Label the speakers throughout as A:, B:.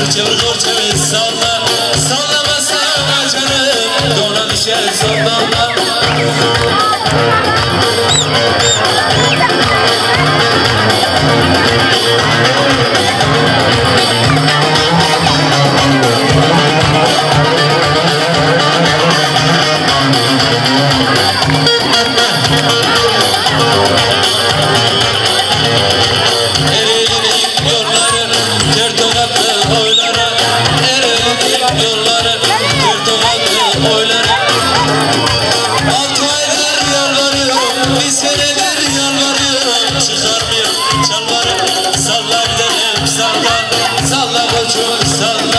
A: Çevir çevir çevir salla. Sallama sallama canım Dona düşer sondan da Altı aylar yalvarıyorum, bir seneler yalvarıyorum Çıkarmıyorum, çalvarım, salla gidelim, salla, salla koçum, salla.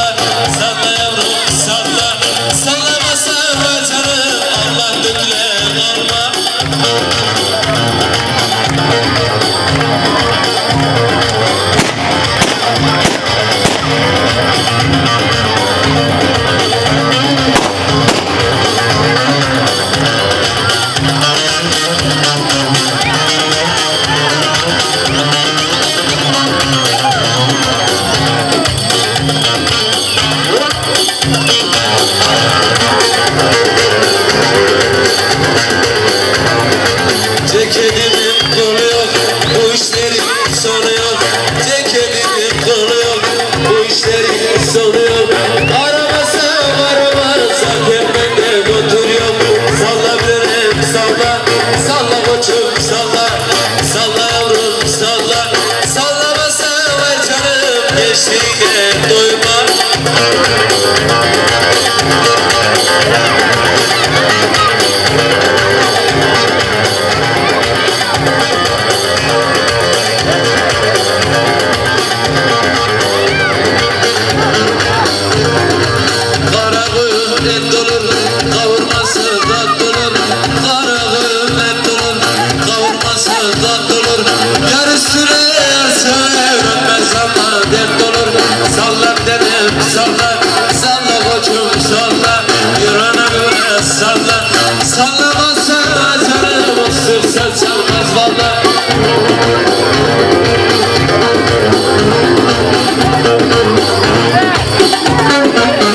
A: Sigue, estoy Thank you.